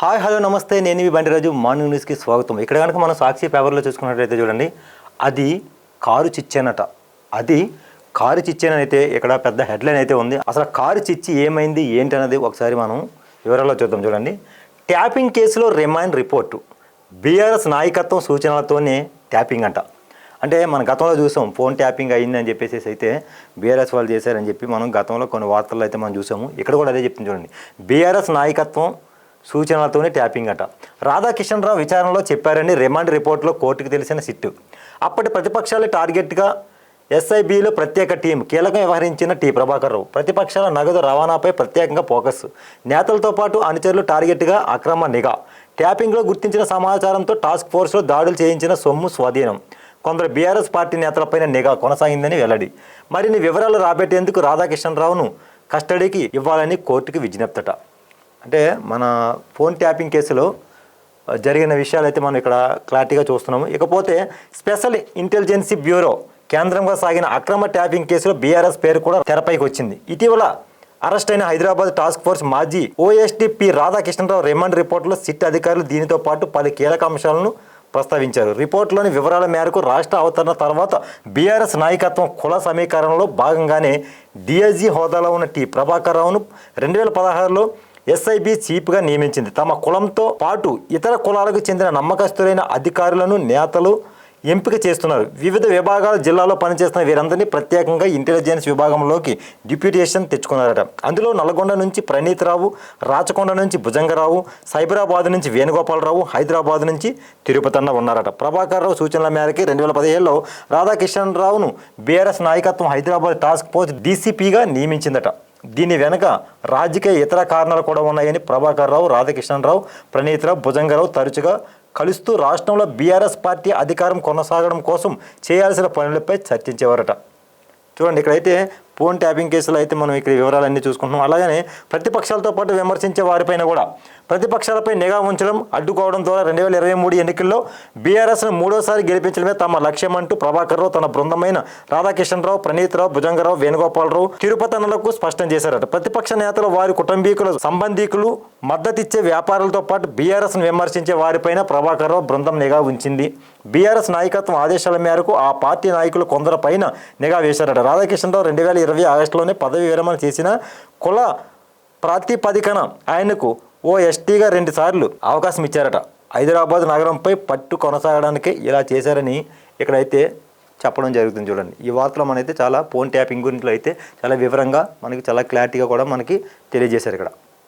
Hi hello నమస్తే. నేను మీ Bandiraju morning న్యూస్కి స్వాగతం. ఇక్కడ కనుక మనం సాక్షి పేపర్లో చూసుకున్నట్లయితే చూడండి అది కారు చిచ్చేనట. అది కారు చిచ్చానైతే ఇక్కడ పెద్ద హెడ్లైన్ అయితే ఉంది. అసలు కారు చిచ్చి ఏమైంది ఏంటి అనేది ఒకసారి మనం వివరాల్లో చూద్దాం చూడండి. ట్యాపింగ్ కేసులో రిమైండ్ రిపోర్టు. బీఆర్ఎస్ నాయకత్వం సూచనలతోనే ట్యాపింగ్ అంట. అంటే మనం గతంలో చూసాం ఫోన్ ట్యాపింగ్ అయిందని చెప్పేసి అయితే బీఆర్ఎస్ వాళ్ళు చేశారని చెప్పి మనం గతంలో కొన్ని వార్తల్లో అయితే మనం చూసాము. ఇక్కడ కూడా అదే చెప్తుంది చూడండి. బీఆర్ఎస్ నాయకత్వం సూచనలతోనే ట్యాపింగ్ అట. రాధాకిషన్ రావు విచారణలో చెప్పారని రిమాండ్ రిపోర్ట్లో కోర్టుకు తెలిసిన సిట్టు. అప్పటి ప్రతిపక్షాలు టార్గెట్గా ఎస్ఐబిలో ప్రత్యేక టీం కీలకం వ్యవహరించిన టీ. ప్రభాకర్ రావు ప్రతిపక్షాల నగదు రవాణాపై ప్రత్యేకంగా ఫోకస్. నేతలతో పాటు అనుచరులు టార్గెట్గా అక్రమ నిఘా. ట్యాపింగ్లో గుర్తించిన సమాచారంతో టాస్క్ ఫోర్స్లో దాడులు చేయించిన సొమ్ము స్వాధీనం. కొందరు బీఆర్ఎస్ పార్టీ నేతలపైన నిఘా కొనసాగిందని వెల్లడి. మరిన్ని వివరాలు రాబెట్టేందుకు రాధాకిషన్ రావును కస్టడీకి ఇవ్వాలని కోర్టుకి విజ్ఞప్తట. అంటే మన ఫోన్ ట్యాపింగ్ కేసులో జరిగిన విషయాలు అయితే మనం ఇక్కడ క్లారిటీగా చూస్తున్నాము. ఇకపోతే స్పెషల్ ఇంటెలిజెన్సీ బ్యూరో కేంద్రంగా సాగిన అక్రమ ట్యాపింగ్ కేసులో బీఆర్ఎస్ పేరు కూడా తెరపైకి వచ్చింది. ఇటీవల అరెస్ట్ అయిన హైదరాబాద్ టాస్క్ ఫోర్స్ మాజీ ఓఎస్టీ పి రాధాకృష్ణరావు రిమాండ్ రిపోర్టులో సిట్ అధికారులు దీనితో పాటు పలు కీలక అంశాలను ప్రస్తావించారు. రిపోర్టులోని వివరాల మేరకు రాష్ట్ర అవతరణ తర్వాత బీఆర్ఎస్ నాయకత్వం కుల సమీకరణలో భాగంగానే డిఎస్జీ హోదాలో ఉన్న టి ప్రభాకర్ రావును రెండు వేల పదహారులో ఎస్ఐబి చీఫ్గా నియమించింది. తమ కులంతో పాటు ఇతర కులాలకు చెందిన నమ్మకస్తులైన అధికారులను నేతలు ఎంపిక చేస్తున్నారు. వివిధ విభాగాల జిల్లాలో పనిచేస్తున్న వీరందరినీ ప్రత్యేకంగా ఇంటెలిజెన్స్ విభాగంలోకి డిప్యూటేషన్ తెచ్చుకున్నారట. అందులో నల్గొండ నుంచి ప్రణీత్ రావు రాచకొండ నుంచి భుజంగరావు సైబరాబాద్ నుంచి వేణుగోపాలరావు హైదరాబాద్ నుంచి తిరుపతన్న ఉన్నారట. ప్రభాకర్ రావు సూచనల మేరకి రెండు వేల పదిహేడులో రాధాకిషన్ రావును బీఆర్ఎస్ నాయకత్వం హైదరాబాద్ టాస్క్ ఫోర్స్ డీసీపీగా నియమించిందట. దీని వెనక రాజకీయ ఇతర కారణాలు కూడా ఉన్నాయని ప్రభాకర్ రావు రాధాకృష్ణరావు ప్రణీతరావు భుజంగరావు తరచుగా కలుస్తూ రాష్ట్రంలో బీఆర్ఎస్ పార్టీ అధికారం కొనసాగడం కోసం చేయాల్సిన పనులపై చర్చించేవారట. చూడండి ఇక్కడైతే ఫోన్ ట్యాపింగ్ కేసులో అయితే మనం ఇక్కడ వివరాలన్నీ చూసుకుంటున్నాం. అలాగనే ప్రతిపక్షాలతో పాటు విమర్శించే వారిపైన కూడా ప్రతిపక్షాలపై నిఘా ఉంచడం అడ్డుకోవడం ద్వారా రెండు వేల ఇరవై మూడు ఎన్నికల్లో బీఆర్ఎస్ను మూడోసారి గెలిపించడమే తమ లక్ష్యం అంటూ ప్రభాకర్ రావు తన బృందమైన రాధాకిషన్రావు ప్రణీత్రావు భుజంగరావు వేణుగోపాలరావు తిరుపతనులకు స్పష్టం చేశారట. ప్రతిపక్ష నేతలు వారి కుటుంబీకులు సంబంధీకులు మద్దతిచ్చే వ్యాపారులతో పాటు బీఆర్ఎస్ను విమర్శించే వారిపైన ప్రభాకర్ రావు బృందం నిఘా ఉంచింది. బీఆర్ఎస్ నాయకత్వం ఆదేశాల మేరకు ఆ పార్టీ నాయకులు కొందరు పైన నిఘా వేశారట. రాధాకిషన్రావు రెండు వేల ఇరవై ఆగస్టులోనే పదవి విరమణ చేసిన కుల ప్రాతిపదికన ఆయనకు ఓ ఎస్టీగా రెండు సార్లు అవకాశం ఇచ్చారట. హైదరాబాద్ నగరంపై పట్టు కొనసాగడానికి ఇలా చేశారని ఇక్కడైతే చెప్పడం జరుగుతుంది చూడండి. ఈ వార్తలో మనైతే చాలా ఫోన్ ట్యాపింగ్ గురించి అయితే చాలా వివరంగా మనకి చాలా క్లారిటీగా కూడా మనకి తెలియజేశారు ఇక్కడ.